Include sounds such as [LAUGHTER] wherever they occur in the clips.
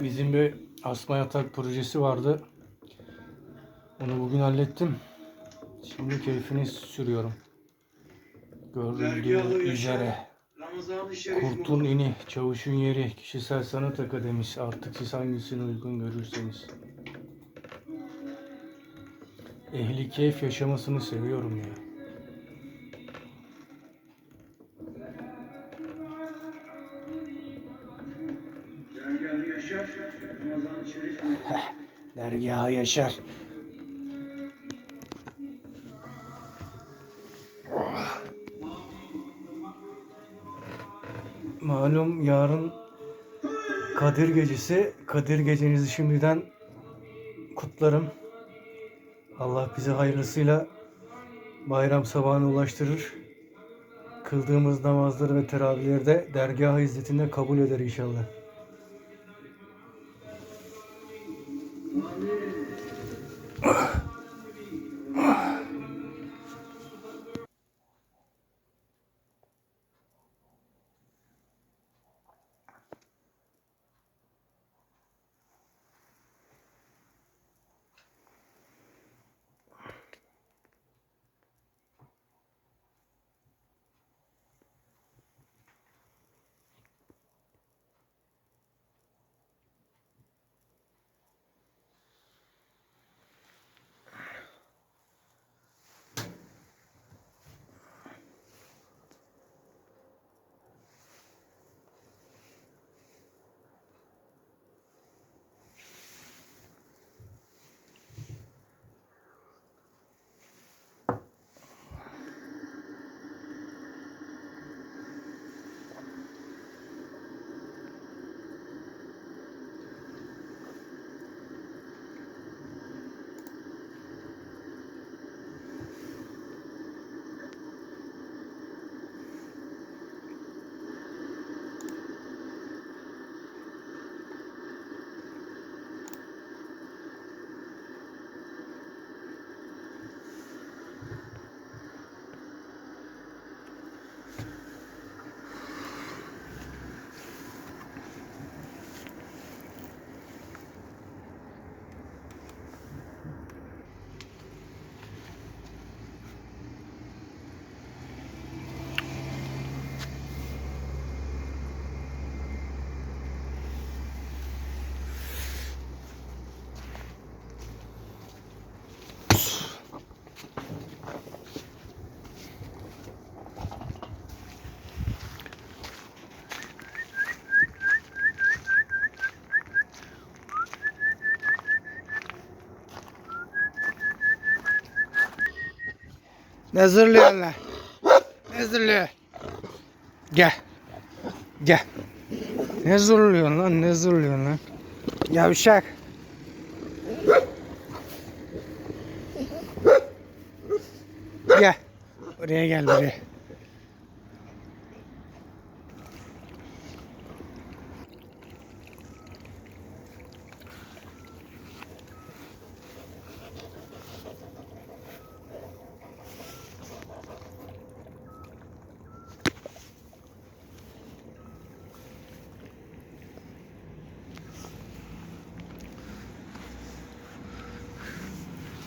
Bizim bir asma yatak projesi vardı. Onu bugün hallettim. Şimdi keyfini sürüyorum. Gördüğünüz üzere. Kurtun ini, çavuşun yeri, kişisel sanat akademisi. Artık siz hangisini uygun görürseniz. Ehli keyif yaşamasını seviyorum ya. Dergahı yaşar. Malum yarın Kadir Gecesi. Kadir Gecenizi şimdiden kutlarım. Allah bizi hayırlısıyla bayram sabahına ulaştırır. Kıldığımız namazları ve teravihleri de dergah izzetinde kabul eder inşallah. Amen. [SIGHS] [SIGHS] Ne zırlıyorsun lan? Ne zırlıyor? Gel. Gel. Ne zırlıyorsun lan? Ne zırlıyorsun lan? Yavşak. Gel. Buraya gel buraya.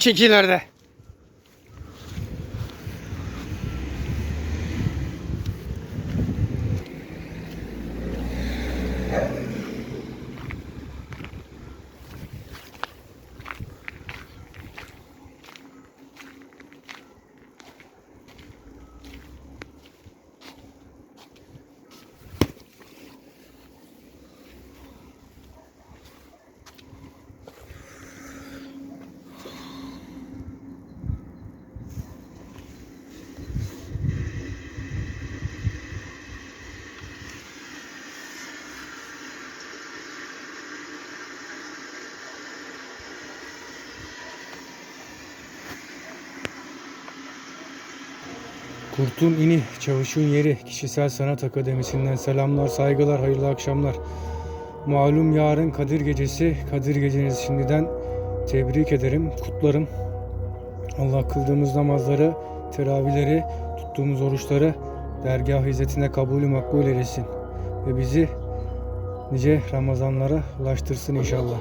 Çekil orada. Kurtun ini, çavuşun yeri, kişisel sanat akademisinden selamlar, saygılar, hayırlı akşamlar. Malum yarın Kadir Gecesi, Kadir Gecenizi şimdiden tebrik ederim, kutlarım. Allah kıldığımız namazları, teravihleri, tuttuğumuz oruçları dergah hizmetine kabulü makbul eylesin. Ve bizi nice Ramazanlara ulaştırsın inşallah.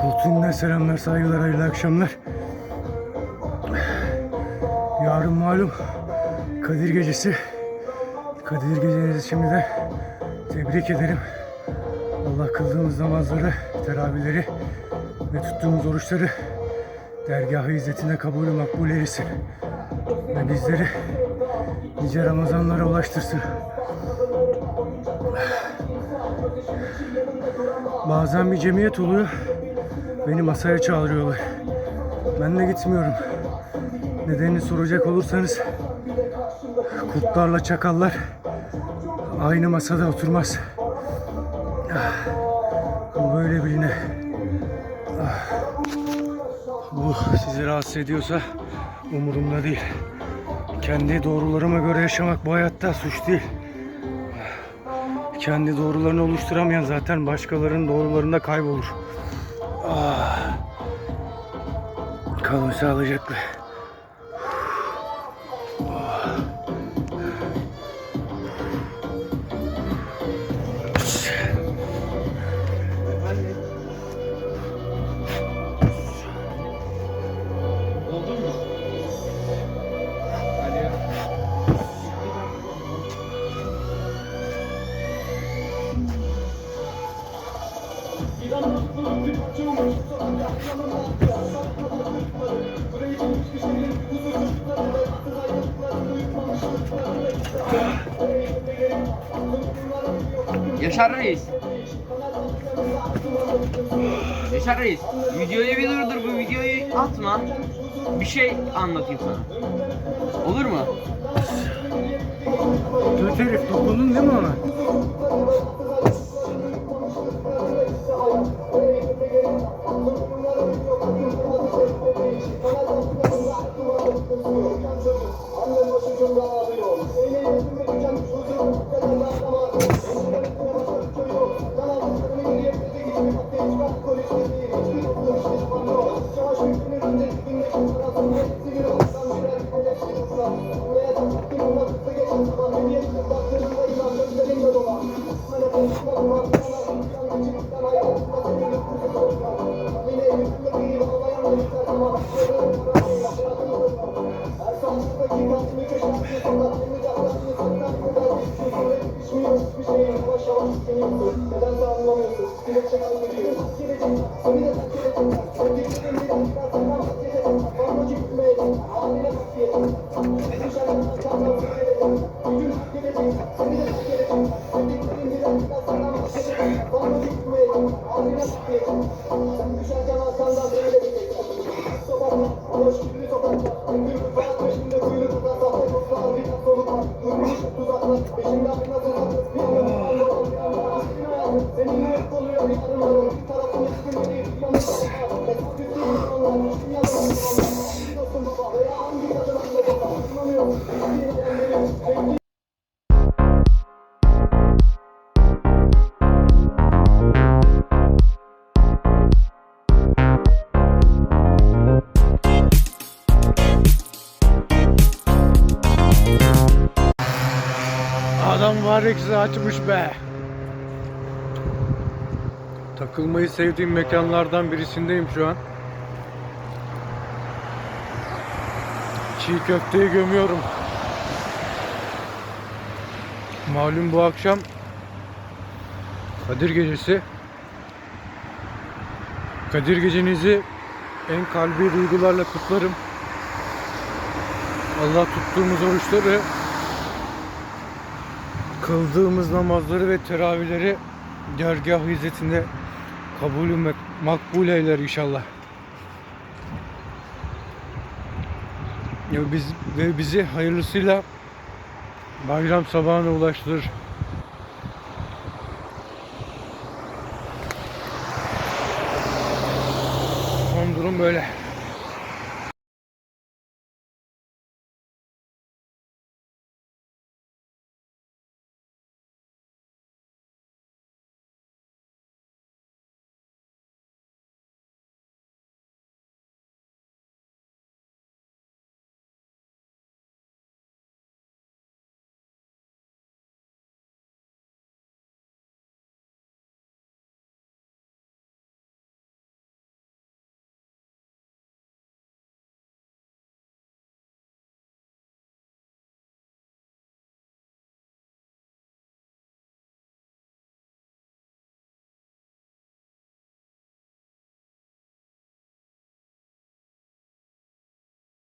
Kultuğumdan selamlar, saygılar, hayırlı akşamlar. Yarın malum Kadir Gecesi. Kadir Gecenizi şimdiden tebrik ederim. Allah kıldığımız namazları, teravihleri ve tuttuğumuz oruçları dergah-ı izzetine kabulü makbul eylesin. Ve bizleri nice Ramazanlara ulaştırsın. Bazen bir cemiyet oluyor. Beni masaya çağırıyorlar. Ben de gitmiyorum. Nedenini soracak olursanız kurtlarla çakallar aynı masada oturmaz. Ah, Bu böyle birine. Ah, Bu sizi rahatsız ediyorsa umurumda değil. Kendi doğrularıma göre yaşamak bu hayatta suç değil. Kendi doğrularını oluşturamayan zaten başkalarının doğrularında kaybolur. Ah. Kalın sağlıcakla. Yaşar Reis. Yaşar Reis. Videoyu bir durdur bu videoyu atma. Bir şey anlatayım sana. Olur mu? Kötü herif dokundun değil mi ona? Eksi açmış be. Takılmayı sevdiğim mekanlardan birisindeyim şu an. Çiğ köfteyi gömüyorum. Malum bu akşam Kadir Gecesi. Kadir Gecenizi en kalbi duygularla kutlarım. Allah tuttuğumuz oruçları, kıldığımız namazları ve teravihleri dergah hizmetinde kabul ve makbul eyler inşallah. Ya biz ve bizi hayırlısıyla bayram sabahına ulaştırır. Son durum böyle.